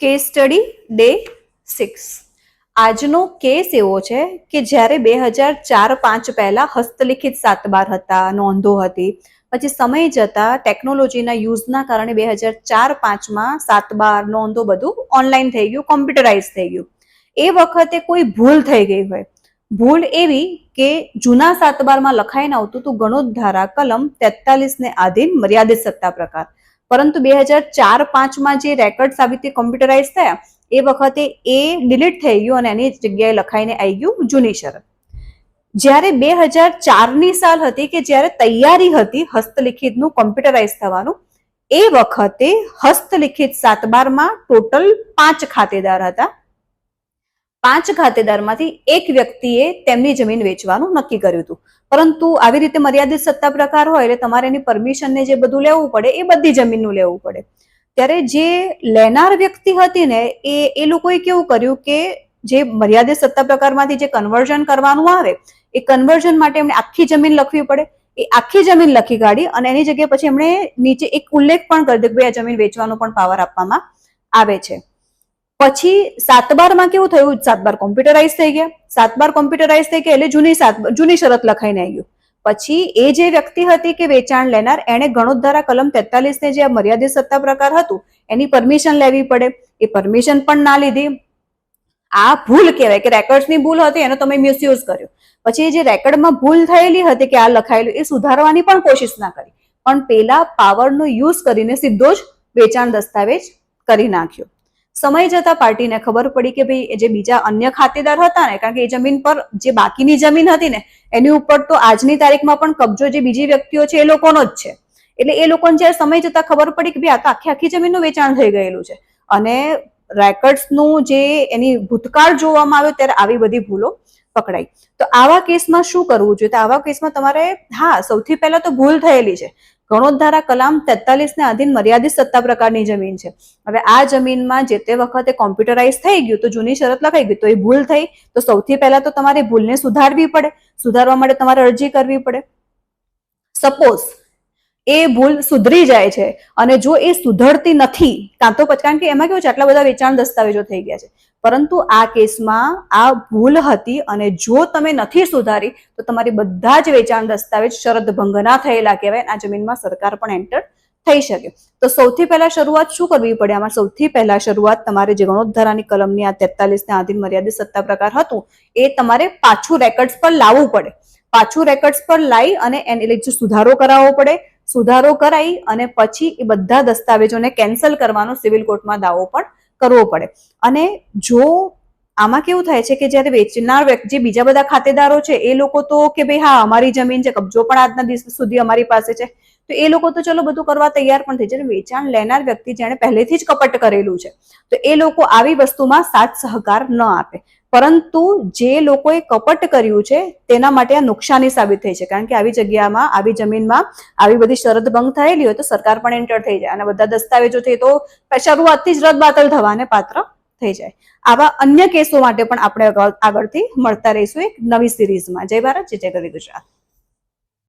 Case study day six આજનો case એવો છે કે જ્યારે બે હજાર ચાર પાંચ પહેલા હસ્તલિખિત સાતબાર હતા, નોંધો હતી. પછી સમય જતા ટેકનોલોજીના યુઝના કારણે બે હજાર ચાર પાંચમાં સાતબાર નોંધો બધું ઓનલાઈન થઈ ગયું કોમ્પ્યુટરાઇઝ થઈ ગયું. એ વખતે કોઈ ભૂલ થઈ ગઈ હોય. ભૂલ એવી કે જૂના સાતબારમાં લખાઈને આવતું હતું ગણોત ધારા કલમ તેતાલીસને આધીન મર્યાદિત સત્તા પ્રકાર. પરંતુ બે હજાર ચાર પાંચમાં જે રેકર્ડ્સ આવી તે કોમ્પ્યુટરાઇઝ થયા, એ વખતે એ ડિલીટ થઈ ગયું અને એની જગ્યાએ લખાઈને આવી ગયું જૂની શરત. જ્યારે બે હજાર ચારની સાલ હતી કે જ્યારે તૈયારી હતી હસ્તલિખિતનું કોમ્પ્યુટરાઇઝ થવાનું, એ વખતે હસ્તલિખિત સાતબારમાં ટોટલ પાંચ ખાતેદાર હતા. પાંચ ખાતેદારમાંથી એક વ્યક્તિએ તેમની જમીન વેચવાનું નક્કી કર્યું હતું. પરંતુ આવી રીતે મર્યાદિત સત્તા પ્રકાર હોય એટલે તમારે એની પરમિશનને જે બધું લેવું પડે એ બધી જમીનનું લેવું પડે. ત્યારે જે લેનાર વ્યક્તિ હતી ને, એ એ લોકોએ કેવું કર્યું કે જે મર્યાદિત સત્તા પ્રકારમાંથી જે કન્વર્ઝન કરવાનું આવે, એ કન્વર્ઝન માટે એમણે આખી જમીન લખવી પડે. એ આખી જમીન લખી કાઢી અને એની જગ્યાએ પછી એમણે નીચે એક ઉલ્લેખ પણ કરી દીધો કે ભાઈ આ જમીન વેચવાનો પણ પાવર આપવામાં આવે છે. પછી સાતબારમાં કેવું થયું? સાતબાર કોમ્પ્યુટરાઇઝ થઈ ગયા. સાતબાર કોમ્પ્યુટરાઇઝ થઈ ગયા એટલે જૂની સાત, જૂની શરત લખાઈને આવી ગયું. પછી એ જે વ્યક્તિ હતી કે વેચાણ લેનાર, એણે ગણોદ્ધારા કલમ તેતાલીસ ને જે આ મર્યાદિત સત્તા પ્રકાર હતું, એની પરમિશન લેવી પડે. એ પરમિશન પણ ના લીધી. આ ભૂલ કહેવાય કે રેકોર્ડ્સની ભૂલ હતી, એનો તમે મિસયુઝ કર્યો. પછી જે રેકોર્ડમાં ભૂલ થયેલી હતી કે આ લખાયેલું, એ સુધારવાની પણ કોશિશ ના કરી. પણ પેલા પાવરનો યુઝ કરીને સીધો જ વેચાણ દસ્તાવેજ કરી નાખ્યો. સમય જતા પાર્ટીને ખબર પડી કે ભાઈ જે બીજા અન્ય ખાતેદાર હતા ને, કારણ કે એ જમીન પર જે બાકીની જમીન હતી ને, એની ઉપર તો આજની તારીખમાં પણ કબજો જે બીજી વ્યક્તિઓ છે એ લોકોનો જ છે. એટલે એ લોકોને જ્યારે સમય જતા ખબર પડી કે ભાઈ, આ તો આખી આખી જમીનનું વેચાણ થઈ ગયેલું છે. અને રેકર્ડ્સનું જે એની ભૂતકાળ જોવામાં આવ્યો ત્યારે આવી બધી ભૂલો પકડાઈ. તો આવા કેસમાં શું કરવું જોઈએ? તો આવા કેસમાં તમારે, હા, સૌથી પહેલા તો ભૂલ થયેલી છે. ગણોત કલામ તેતાલીસ ને આધીન મર્યાદિત સત્તા પ્રકારની જમીન છે. હવે આ જમીનમાં જે તે વખતે કોમ્પ્યુટરાઇઝ થઈ ગયું, તો જૂની શરત લખાઈ ગઈ, તો એ ભૂલ થઈ, તો સૌથી પહેલા તો તમારે ભૂલને સુધારવી પડે. સુધારવા માટે તમારે અરજી કરવી પડે. સપોઝ એ ભૂલ સુધરી જાય છે. અને જો એ સુધરતી નથી, કાં તો પછી, કારણ કે એમાં કેવું છે, આટલા બધા વેચાણ દસ્તાવેજો થઈ ગયા છે. પરંતુ આ કેસમાં આ ભૂલ હતી અને જો તમે નથી સુધારી, તો તમારી બધા જ વેચાણ દસ્તાવેજ શરત ભંગના થયેલા કહેવાય આ જમીનમાં સરકાર પણ એન્ટર થઈ શકે. તો સૌથી પહેલા શરૂઆત શું કરવી પડે? આમાં સૌથી પહેલા શરૂઆત તમારે જે ગણોદ્ધારાની કલમની આ તેતાલીસ ને આધીન મર્યાદિત સત્તા પ્રકાર હતું, એ તમારે પાછું રેકર્ડ્સ પર લાવવું પડે. પાછું રેકર્ડ્સ પર લાવી અને એને સુધારો કરાવવો પડે. સુધારો કરાઈ અને પછી એ બધા દસ્તાવેજોને કેન્સલ કરવાનો સિવિલ કોર્ટમાં દાવો પણ કરવો પડે. અને જો આમાં કેવું થાય છે કે જ્યારે વેચનાર જે બીજા બધા ખાતેદારો છે, એ લોકો તો કે ભાઈ હા, અમારી જમીન છે, કબજો પણ આજના દિવસ સુધી અમારી પાસે છે, તો એ લોકો તો ચલો બધું કરવા તૈયાર પણ થઈ જાય. વેચાણ લેનાર વ્યક્તિ જેણે પહેલેથી જ કપટ કરેલું છે, તો એ લોકો આવી વસ્તુમાં સાથ સહકાર ન આપે. પરંતુ જે લોકોએ કપટ કર્યું છે, તેના માટે આ નુકસાની સાબિત થઈ છે. કારણ કે આવી જગ્યામાં, આવી જમીનમાં આવી બધી શરત ભંગ થયેલી હોય તો સરકાર પણ એન્ટર થઈ જાય. અને બધા દસ્તાવેજો છે તો શરૂઆતથી જ રદબાતલ થવાને પાત્ર થઈ જાય. આવા અન્ય કેસો માટે પણ આપણે આગળથી મળતા રહીશું એક નવી સિરીઝમાં. જય ભારત, જય જય ગુજરાત.